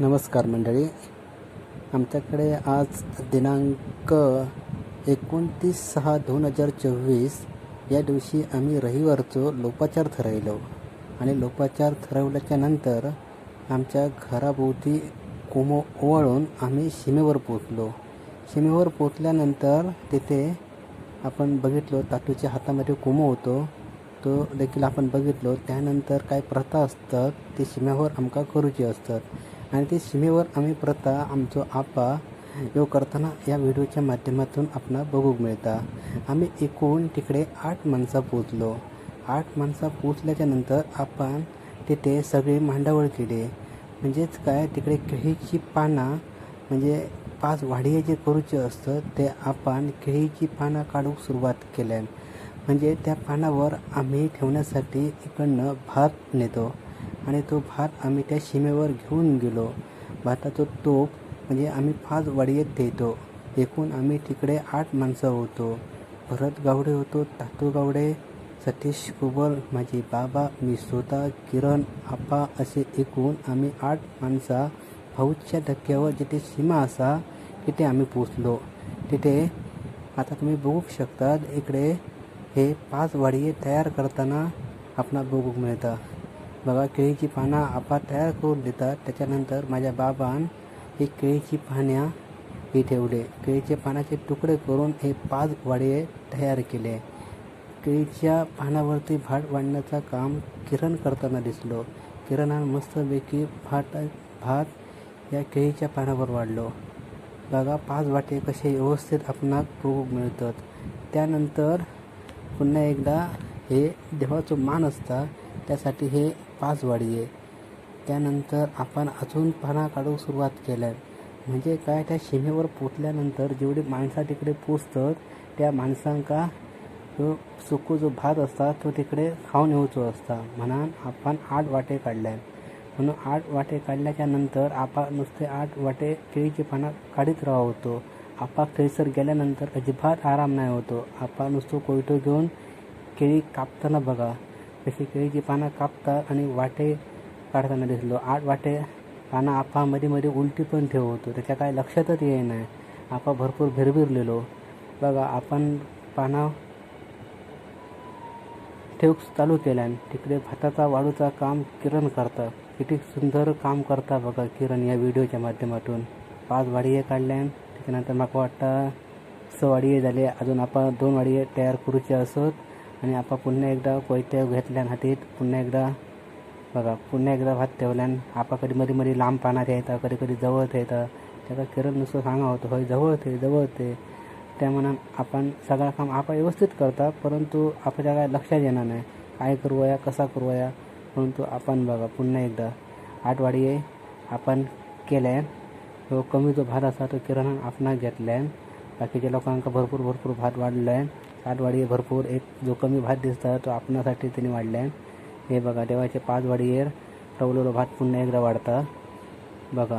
नमस्कार मंडळी. आमच्याकडे आज दिनांक एकोणतीस सहा दोन हजार चोवीस या दिवशी आम्ही रविवारचो लोपाचार ठरवलो. आणि लोपाचार ठरवल्याच्या नंतर आमच्या घराभोवती कोमो ओवाळून आम्ही सीमेवर पोचलो सीमेवर पोचल्यानंतर तिथे आपण बघितलो तातूच्या हातामध्ये कोमो होतो. तो देखील आपण बघितलो. त्यानंतर काय प्रथा असतात ते सीमेवर आमका करूची असतात. आणि ते सीमेवर आम्ही प्रथा आमचो आपा ह्यो करताना या व्हिडिओच्या माध्यमातून आपणा बघूक मिळता. आम्ही एकूण तिकडे आठ माणसं पोचलो आठ माणसं पोचल्याच्या नंतर आपण तिथे सगळी मांडावळ केले. म्हणजेच काय तिकडे केळीची पानं म्हणजे पाच वाडिये जे करूचे असतं ते आपण केळीची पानं काढूक सुरुवात केल्या म्हणजे त्या पानावर आम्ही ठेवण्यासाठी इकडनं भात नेतो. आणि तो भात आम्ही त्या सीमेवर घेऊन गेलो. भाताचं तोप म्हणजे आम्ही पाच वाडियेत देतो. एकूण आम्ही तिकडे आठ माणसं होतो. भरत गावडे होतो तातू गावडे सतीश कुबल माझे बाबा मी स्वतः किरण आपा असे एकूण आम्ही आठ माणसा. भाऊच्या धक्क्यावर जिथे सीमा असा तिथे आम्ही पोचलो तिथे आता तुम्ही बघू शकतात इकडे हे पाच वाडिये तयार करताना आपणा बघूक मिळतं. बघा केळीची पानं आपा तयार करून देतात. त्याच्यानंतर माझ्या बाबान हे केळीची पानं हे ठेवले. केळीचे पानाचे तुकडे करून हे पाच वाडे तयार केले. केळीच्या पानावरती भात वाढण्याचं काम किरण करताना दिसलो. किरणानं मस्तपैकी भात भात या केळीच्या पानावर वाढलो. बघा पाच वाटे कसे व्यवस्थित आपणाक बघूक मिळतात. त्यानंतर पुन्हा एकदा हे देवाचं मान असता. त्यासाठी हे पाच वाडी आहे त्यानंतर आपण अजून पणा काढूक सुरुवात केल्या म्हणजे काय त्या सीमेवर पोचल्यानंतर जेवढी माणसा तिकडे पोचतात त्या माणसांका जो सुकू जो भात असता तो तिकडे खाऊन येऊचो असता. म्हणून आपण आठ वाटे काढल्या म्हणून आठ वाटे काढल्याच्या नंतर आपा नुसते आठ वाटे केळीची पानं काढीत राहा होतो आपा थंयसर गेल्यानंतर अजिबात आराम नाही होतो. आपा नुसतो कोयटो घेऊन केळी कापताना बघा. कशी केळीची पानं कापता आणि वाटे काढताना दिसलो. आठ वाटे पानं आपा मध्ये मध्ये उलटी पण ठेव होतो त्याच्या काय लक्षातच येई नाही आपा भरपूर भिरभिरलेलो. बघा आपण पाना ठेव चालू केल्यान तिकडे भाताचा वाळूचा काम किरण करता किती सुंदर काम करता बघा किरण या व्हिडिओच्या माध्यमातून. पाच वाडिये काढल्यान त्याच्यानंतर म्हाका वाटतं स वाडिये झाले. अजून आपण दोन वाडिये तयार करूचे असत. आणि आपण पुन्हा एकदा कोयत्या घेतल्यान हातीत पुन्हा एकदा बघा पुन्हा एकदा भात ठेवल्यान आपा कधी मध्ये मध्ये लांब पानात येतं कधी कधी जवळ येतं त्याचा किरण नुसतं सांगा होतं होय जवळ ते जवळ ते त्या म्हणून आपण सगळं काम आपण व्यवस्थित करता परंतु आपल्या काय लक्षात येणार नाही. काय करूया कसा करूया परंतु आपण बघा पुन्हा एकदा आठवाडी आपण केल्यान तो कमी जो भात असा तो किराणा आपण घेतल्यान बाकीच्या लोकांका भरपूर भरपूर भात वाढल्यान आठवाडी भरपूर एक जो कमी भात दिसता तो आपणासाठी त्यांनी वाढल्यान हे बघा देवाचे पाच वाडीयर रवलेलो भात पुन्हा एकदा वाढता. बघा.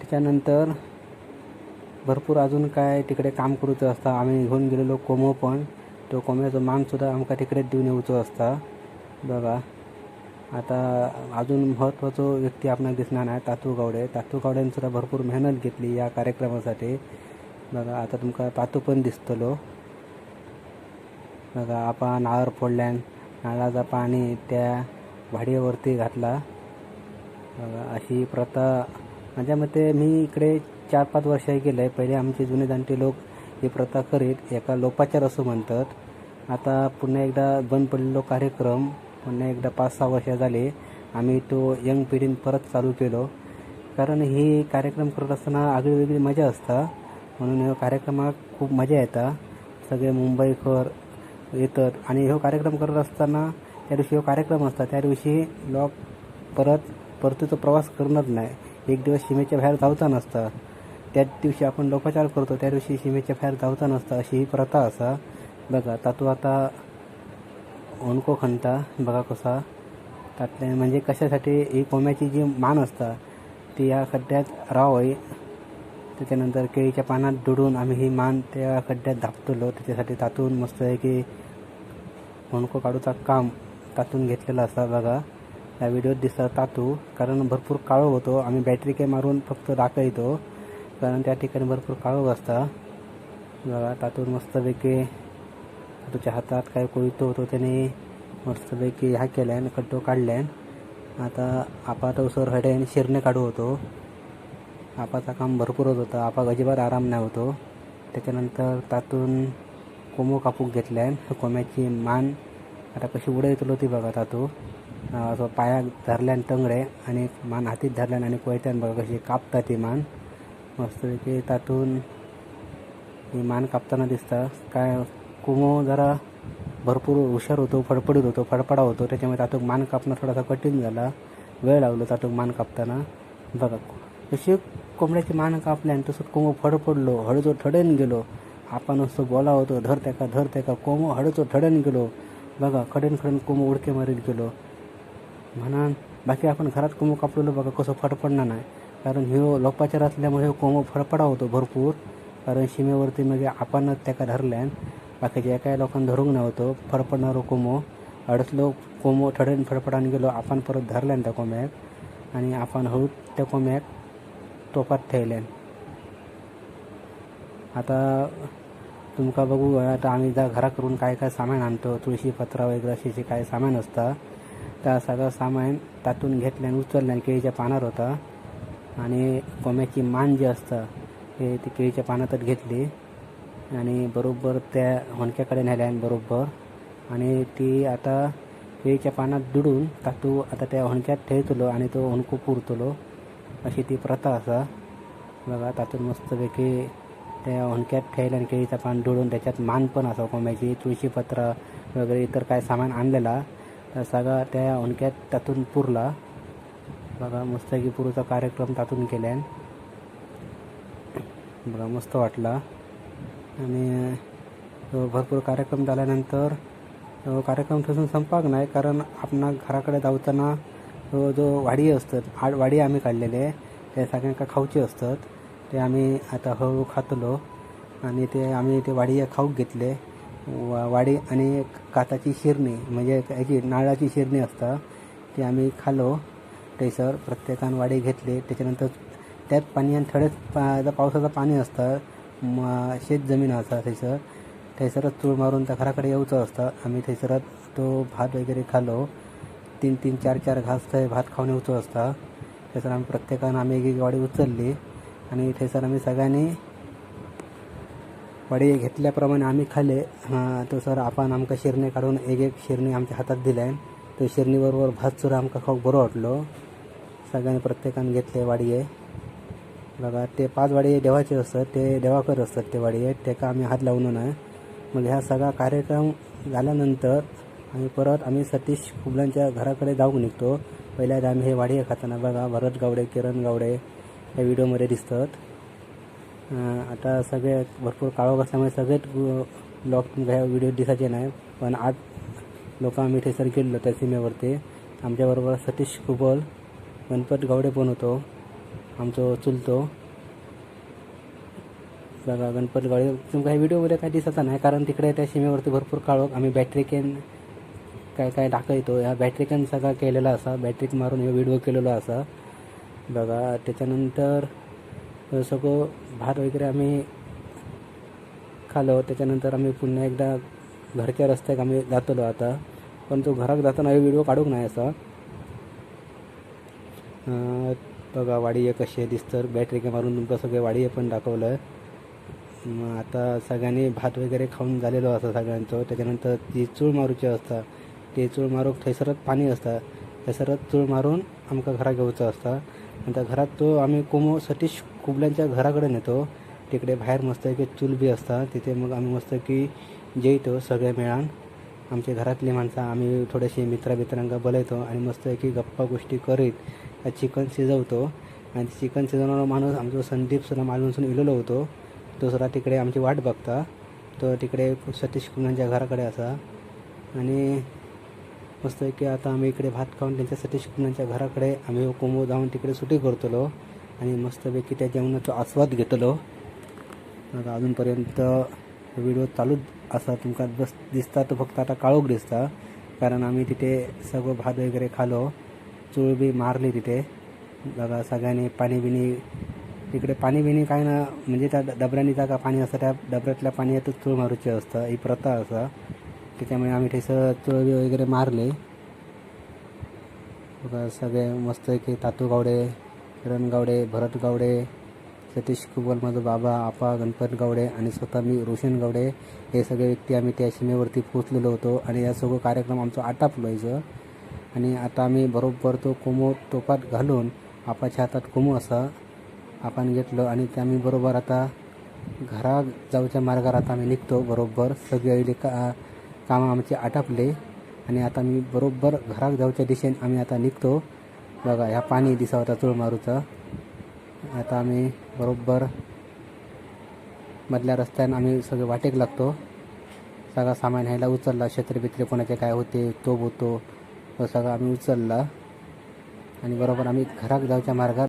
त्याच्यानंतर भरपूर अजून काय तिकडे काम करूचं असता. आम्ही घेऊन गेलेलो कोमो पण. तो कोंब्याचो मानसुद्धा आमका तिकडेच देऊन येवचो असता. बघा. आता अजून महत्त्वाचो व्यक्ती आपणाक दिसणार नाही तातू गावडे. तातू गावड्यान सुद्धा भरपूर मेहनत घेतली या कार्यक्रमासाठी. बघा आता तुमका तातू पण दिसतलो. बघा आपण नाळर फोडल्यान नाळाचा पाणी त्या भाडीवरती घातला. बघा अशी प्रथा. माझ्या मते मी इकडे चार पाच वर्ष गेलं आहे पहिले आमचे जुने जाणते लोक ही प्रथा करीत एका लोपाचार असं म्हणतात. आता पुन्हा एकदा बंद पडलेलो कार्यक्रम पुन्हा एकदा पाच सहा वर्ष झाले आम्ही तो यंग पिढीन परत चालू केलो. कारण हे कार्यक्रम करत असताना आगळी वेगळी मजा असता. म्हणून ह्या कार्यक्रमात खूप मजा येता. सगळे मुंबईकर येतात. आणि ह्यो कार्यक्रम करत असताना त्या दिवशी ह्यो कार्यक्रम असता त्या दिवशी लोक परत परतीचा प्रवास करणार नाही. एक दिवस सीमेच्या बाहेर धावता नसता. त्याच दिवशी आपण लोकाचार करतो त्या दिवशी सीमेच्या बाहेर धावता नसता अशी ही प्रथा असा. बघा तातू आता ओणको खणता बघा कसा त्यातल्या म्हणजे कशासाठी ही कोंब्याची जी मान असता ती या खड्ड्यात राहावी त्याच्यानंतर केळीच्या पानात दुडून आम्ही ही मान त्या खड्ड्यात धापतलो. त्याच्यासाठी तातून मस्त आहे की मणको काढूचा काम तातून घेतलेलं असता बघा. या व्हिडिओत दिसतात तातू. कारण भरपूर काळो होतो. आम्ही बॅटरी काही मारून फक्त दाखवतो. कारण त्या ठिकाणी भरपूर काळोख असता. बघा तातून मस्तपैकी तुझ्या हातात काय कोयतो होतो त्याने मस्तपैकी ह्या केल्यान खड्डो काढल्यान. आता आपा तो सर शिरणे काढू होतो. आपाचं काम भरपूर होत होता. आपा अजिबात आराम नाही होतो. त्याच्यानंतर तातून कोमो कापूक घेतल्यान कोम्याची मान आता कशी उडयतलो ती बघा तातू. असं पाया धरल्यान टंगडे आणि मान हातीत धरल्यान आणि कोयत्यान बघा कशी कापता ती मान. मस्तपैकी तातून ही मान कापताना दिसतं. काय कोमो जरा भरपूर हुशार होतो फडफडीत होतो फडफडा होतो. त्याच्यामुळे तातूक मान कापणं थोडासा कठीण झाला. वेळ लागलो तातूक मान कापताना. बघा. कशी कोंबड्याची मान कापल्यान तसं कोंबो फडफडलो हळदो ठडेन गेलो. आपण नुसतं बोला होतो धर त्याका धर त्याका कोंबो हळदो ठडेन गेलो. बघा खडेन खडेन कोंबो उडके मारीत गेलो. म्हणान बाकी आपण घरात कोंबो कापलेलो बघा कसं फडफडणार नाही. कारण ह्यो लोपाचार असल्यामुळे ह्यो कोंबो फडफडा होतो भरपूर. कारण सीमेवरती म्हणजे आपणच त्याका धरल्यान बाकीच्या एका लोकांना धरूंक नव्हतो फडफडणारो कोंबो. अडचलो कोंबो ठडेन फडफडान गेलो आपण परत धरल्यान त्या कोंब्याक. आणि आपण हळू त्या कोंब्याक तोपात ठेवल्यान आता तुमका बघू आता आम्ही जा घरा करून काय काय सामान आणतो तुळशी पत्रा वगैरे असे जे काय सामान असता त्या सगळं सामान तातून घेतल्यान उचलल्यान केळीच्या पानार होता. आणि कोंब्याची मान जी असता ते ती केळीच्या पानातच घेतली. आणि बरोबर त्या होणक्याकडे नेल्यान बरोबर. आणि ती आता केळीच्या पानात दुडून तातू आता त्या होणक्यात ठेवतलो आणि तो होणको पुरतलो. अशी ती प्रथा असा. बघा तातून मस्तपैकी त्या हुंडक्यात खेळ आणि केळीचा पान दुडून त्याच्यात मान पण असा कोंब्याची तुळशीपत्र वगैरे इतर काय सामान आणलेला. तर सगळा त्या होणक्यात तातून पुरला. बघा मस्त की पुरूचा कार्यक्रम तातून केल्यान बघा मस्त वाटला. आणि भरपूर कार्यक्रम झाल्यानंतर कार्यक्रम ठेवून संपाक नाही कारण आपण घराकडे जावतना जो वाडी असतात हाड वाडी आम्ही काढलेले ते सगळ्यांका खावचे असतात. ते आम्ही आता हळूहळू खातलो आणि ते आम्ही ते वाडी खावंक घेतले. वा वाडी आणि काताची शिरणी म्हणजे याची नारळाची शिरणी आसता ती आम्ही खालो. थंयसर प्रत्येकान वाडी घेतली. त्याच्यानंतर त्यात पाणी आणि थोडेच पा पावसाचं पाणी असतं शेत जमीन असा थंयसर थंयसरच चूळ मारून त्या घराकडे येऊचं असतं. आम्ही थंयसरच तो भात वगैरे खालो. तीन तीन चार चार घास थंय भात खावणे येऊचं असता. थंयसर आम्ही प्रत्येकानं आम्ही एक एक वाडी उचलली. आणि थंयसर आम्ही सगळ्यांनी वाडी घेतल्याप्रमाणे आम्ही खाले हां तो सर आपण आमकां शिरणे काढून एक एक शिरणी आमच्या हातात दिल्यान तो शिरणीबरोबर भात सुद्धा आमकां खाऊक बरो वाटलो. सगळ्यांनी प्रत्येकान घेतले वाडये. बघा ते पाच वाडये देवाचे असतात ते देवाकर असतात ते वाडये. तेका आम्ही हात लावून नाही. मग ह्या सगळा कार्यक्रम झाल्यानंतर आणि परत आम्ही सतीश कुबलांच्या घराकडे जाऊक निघतो. पहिल्यांदा आम्ही हे वाडये खाताना बघा भरत गावडे किरण गावडे या व्हिडिओमध्ये दिसतात. आता सगळे भरपूर काळोख असल्यामुळे सगळेच ब्लॉग ह्या व्हिडिओ दिसायचे नाही पण आठ लोक आम्ही थंयसर गेलो त्या सीमेवरती. आमच्याबरोबर सतीश कुबल गणपत गावडे पण होतो. आमचो चुलतो. बघा गणपत गावडे तुमका ह्या व्हिडिओमध्ये काही दिसत नाही कारण तिकडे त्या सीमेवरती भरपूर काळोख. आम्ही बॅटरी कॅन काय काय दाखवतो. ह्या बॅटरी सगळा केलेला असा. बॅटरीक मारून ह्यो व्हिडिओ केलेलो असा. बघा त्याच्यानंतर सगळं भात वगैरे आम्ही खालो त्याच्यानंतर आम्ही पुन्हा एकदा घरच्या रस्त्याक आम्ही जातलो आता. पण तो घराक जाताना हे व्हिडिओ काढूक नाही असा? बघा वाडी कशी दिसतं. बॅटरी मारून तुमका सगळे वाडी पण दाखवलं मग आता सगळ्यांनी भात वगैरे खाऊन झालेलो असता सगळ्यांचं. त्याच्यानंतर ती चूळ मारूची असता ते चूळ मारूक थंयसरच पाणी असता. थंयसरच चूळ मारून आमकां घरा घेवचो आसता आनी त्या घरात तो आमी कोमो सतीश कुबल्यांच्या घराकडे येतो तिकडे भायर मस्त चूल बी असता. तिथे मग आम्ही मस्त की जेयतो सगळे मेळान. आमच्या घरातली माणसं आम्ही थोडेसे मित्रा मित्रांका बोलयतो आणि मस्त की गप्पा गोष्टी करीत चिकन शिजवतो. आणि चिकन शिजवणारा माणूस आमचा संदीप सुद्धा मालवणसून इलेलो होतो. तो सुद्धा तिकडे आमची वाट बघता. तो तिकडे सतीश कुमारांच्या घराकडे असा. आणि मस्त की आता आम्ही इकडे भात खाऊन त्यांच्या सतीश कुमारांच्या घराकडे आम्ही कोंबू जाऊन तिकडे सुटी करतलो आणि मस्तपैकी त्या जेवणाचा आस्वाद घेतलो. आता अजूनपर्यंत व्हिडिओ चालूच असा तुमका बस दिसता तो फक्त आता काळोख दिसता कारण आम्ही तिथे सगळं भात वगैरे खालो चूळ बी मारली तिथे. बघा सगळ्यांनी पाणी बिणी तिकडे पाणी बिणी काय ना म्हणजे त्या डबऱ्यांनी जागा पाणी असतं त्या डबऱ्यातल्या पाण्यातच चूळ मारूची असतं ही प्रथा असा. त्याच्यामुळे आम्ही ठेसर चोळी वगैरे मारले. बघा सगळे मस्त की तातू गावडे किरण गावडे भरत गावडे सतीश कुबल माझा बाबा आपा गणपत गावडे आणि स्वतः मी रोशन गावडे हे सगळे व्यक्ती आम्ही त्या सीमेवरती पोचलेलो होतो आणि या सगळं कार्यक्रम आमचा आटापलो यायचं आणि आता आम्ही बरोबर तो कोमो टोपात घालून आपाच्या हातात कोमो असा आपण घेतलं आणि ते आम्ही बरोबर आता घरा जाऊच्या मार्गावर आता आम्ही निघतो बरोबर. सगळे का कामं आमचे आटापले. आणि आता मी बरोबर घरात जाऊच्या दिशेने आम्ही आता निघतो. बघा ह्या पाणी दिसा होता चूळ आता आम्ही बरोबर मधल्या रस्त्यानं आम्ही सगळे वाटेक लागतो. सगळा सामान ह्याला उचलला. छत्री बित्रे कोणाचे काय होते तो होतो तो सगळा आम्ही उचलला. आणि बरोबर आम्ही घरात जाऊच्या मार्गात